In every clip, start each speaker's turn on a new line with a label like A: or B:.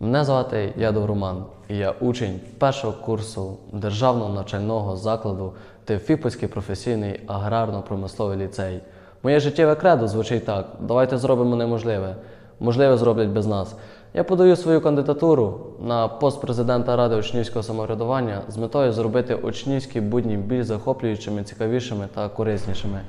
A: Мене звати Ядов Роман, і я учень першого курсу державного навчального закладу Теофіпольський професійний аграрно-промисловий ліцей. Моє життєве кредо звучить так: давайте зробимо неможливе. Можливе зроблять без нас. Я подаю свою кандидатуру на пост президента Ради учнівського самоврядування з метою зробити учнівські будні більш захоплюючими, цікавішими та кориснішими.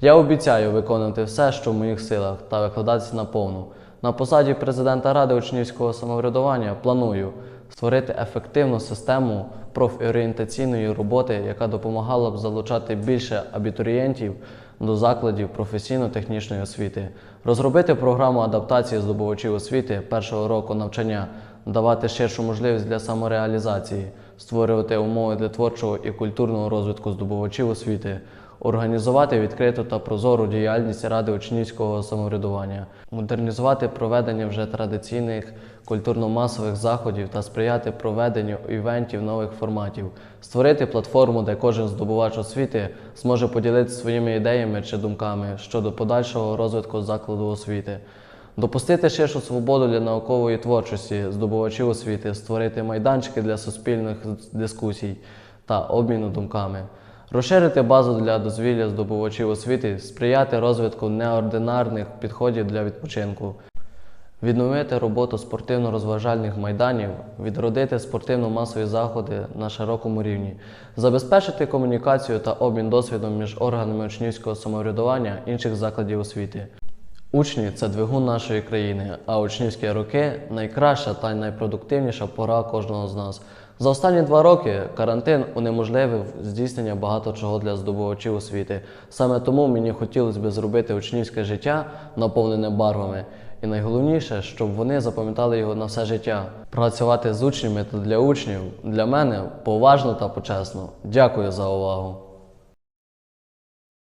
A: Я обіцяю виконувати все, що в моїх силах, та викладатися наповну. На посаді президента Ради учнівського самоврядування планую створити ефективну систему профорієнтаційної роботи, яка допомагала б залучати більше абітурієнтів до закладів професійно-технічної освіти, розробити програму адаптації здобувачів освіти першого року навчання, давати ширшу можливість для самореалізації, створювати умови для творчого і культурного розвитку здобувачів освіти, організувати відкриту та прозору діяльність Ради учнівського самоврядування, модернізувати проведення вже традиційних культурно-масових заходів та сприяти проведенню івентів нових форматів, створити платформу, де кожен здобувач освіти зможе поділитися своїми ідеями чи думками щодо подальшого розвитку закладу освіти. Допустити ширшу свободу для наукової творчості здобувачів освіти, створити майданчики для суспільних дискусій та обміну думками, розширити базу для дозвілля здобувачів освіти, сприяти розвитку неординарних підходів для відпочинку, відновити роботу спортивно-розважальних майданів, відродити спортивно-масові заходи на широкому рівні, забезпечити комунікацію та обмін досвідом між органами учнівського самоврядування інших закладів освіти. Учні це двигун нашої країни, а учнівські роки найкраща та найпродуктивніша пора кожного з нас. За останні два роки карантин унеможливив здійснення багато чого для здобувачів освіти. Саме тому мені хотілося б зробити учнівське життя наповнене барвами. І найголовніше, щоб вони запам'ятали його на все життя. Працювати з учнями та для учнів для мене поважно та почесно. Дякую за увагу.